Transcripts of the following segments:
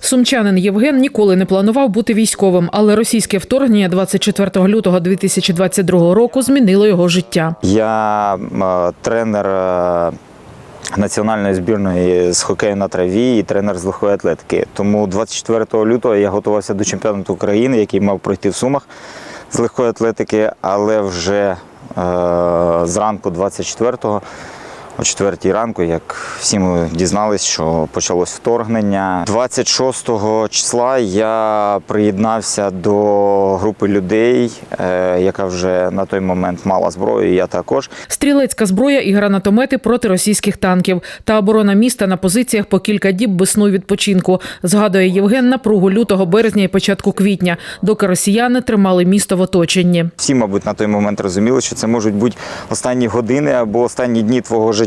Сумчанин Євген ніколи не планував бути військовим, але російське вторгнення 24 лютого 2022 року змінило його життя. Я е, тренер е, національної збірної з хокею на траві і тренер з легкої атлетики. Тому 24 лютого я готувався до чемпіонату України, який мав пройти в Сумах з легкої атлетики, але вже е, зранку 24-го. О 4 ранку, як всі ми дізнались, що почалось вторгнення. 26 числа я приєднався до групи людей, е, яка вже на той момент мала зброю. і Я також. Стрілецька зброя і гранатомети проти російських танків та оборона міста на позиціях по кілька діб без сну відпочинку. Згадує Євген напругу лютого, березня і початку квітня, доки росіяни тримали місто в оточенні. Всі, мабуть, на той момент розуміли, що це можуть бути останні години або останні дні твого життя.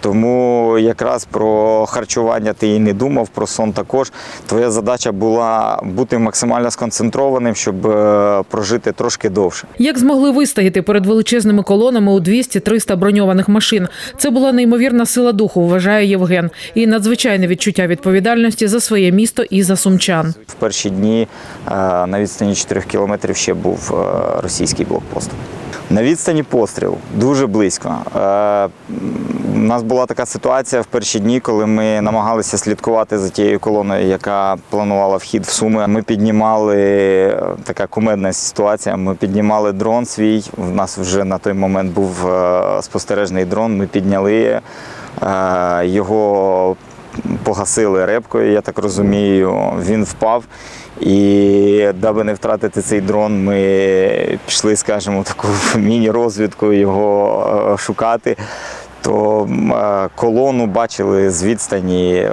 Тому якраз про харчування ти і не думав, про сон також. Твоя задача була бути максимально сконцентрованим, щоб е, прожити трошки довше. Як змогли вистояти перед величезними колонами у 200-300 броньованих машин? Це була неймовірна сила духу, вважає Євген, і надзвичайне відчуття відповідальності за своє місто і за сумчан. В перші дні е, на відстані 4 кілометрів ще був е, російський блокпост. На відстані постріл дуже близько. Е, У нас була така ситуація в перші дні, коли ми намагалися слідкувати за тією колоною, яка планувала вхід в Суми. Ми піднімали е, така кумедна ситуація. Ми піднімали дрон свій. У нас вже на той момент був е, спостережний дрон. Ми підняли е, його погасили репкою, я так розумію. Він впав. І даби не втратити цей дрон, ми пішли, скажімо, таку міні-розвідку його е, шукати. То е, колону бачили з відстані е,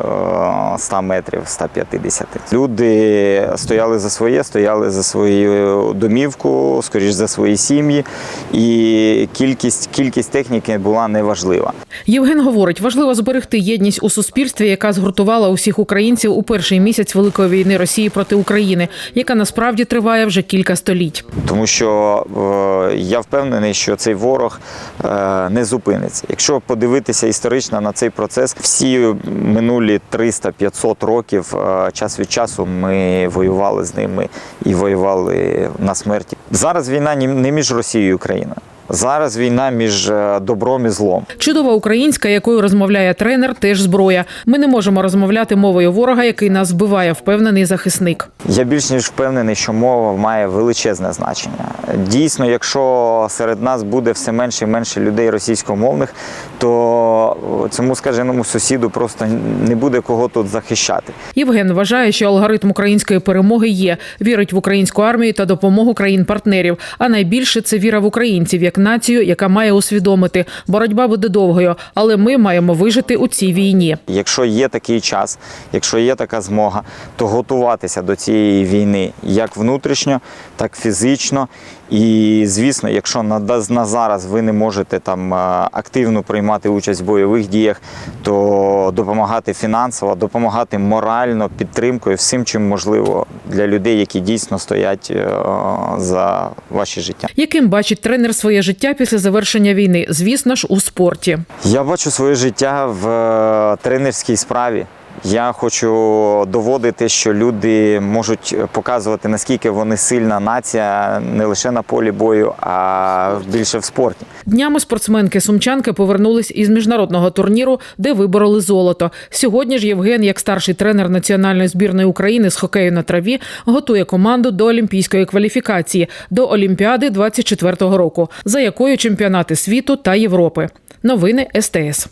100 метрів, 150. Люди стояли за своє, стояли за свою домівку, скоріш за свої сім'ї, і кількість, кількість техніки була неважлива. Євген говорить, важливо зберегти єдність у суспільстві, яка згуртувала усіх українців у перший місяць великої війни Росії проти України, яка насправді триває вже кілька століть. Тому що е, я впевнений, що цей ворог е, не зупиниться. Якщо подивитися історично на цей процес, всі минулі 300-500 років е, час від часу ми воювали з ними і воювали на смерті. Зараз війна не між Росією і Україною. Зараз війна між е, добром і злом. Чудова українська, якою розмовляє тренер, теж зброя. Ми не можемо розмовляти мовою ворога, який нас вбиває, впевнений захисник. Я більш ніж впевнений, що мова має величезне значення. Дійсно, якщо серед нас буде все менше і менше людей російськомовних, то цьому скаженому сусіду просто не буде кого тут захищати. Євген вважає, що алгоритм української перемоги є. Вірить в українську армію та допомогу країн-партнерів. А найбільше це віра в українців як націю, яка має усвідомити, боротьба буде довгою, але ми маємо вижити у цій війні. Якщо є такий час, якщо є така змога, то готуватися до цієї війни як внутрішньо, так фізично. І звісно, якщо на, на зараз ви не можете там е, активно приймати участь в бойових діях, то допомагати фінансово, допомагати морально, підтримкою, всім чим можливо для людей, які дійсно стоять е, за ваші життя. Яким бачить тренер своє життя після завершення війни? Звісно ж, у спорті. Я бачу своє життя в е, тренерській справі. Я хочу доводити, що люди можуть показувати, наскільки вони сильна нація не лише на полі бою, а більше в спорті. Днями спортсменки сумчанки повернулись із міжнародного турніру, де вибороли золото. Сьогодні ж Євген, як старший тренер національної збірної України з хокею на траві, готує команду до олімпійської кваліфікації до Олімпіади 24-го року, за якою чемпіонати світу та Європи. Новини СТС.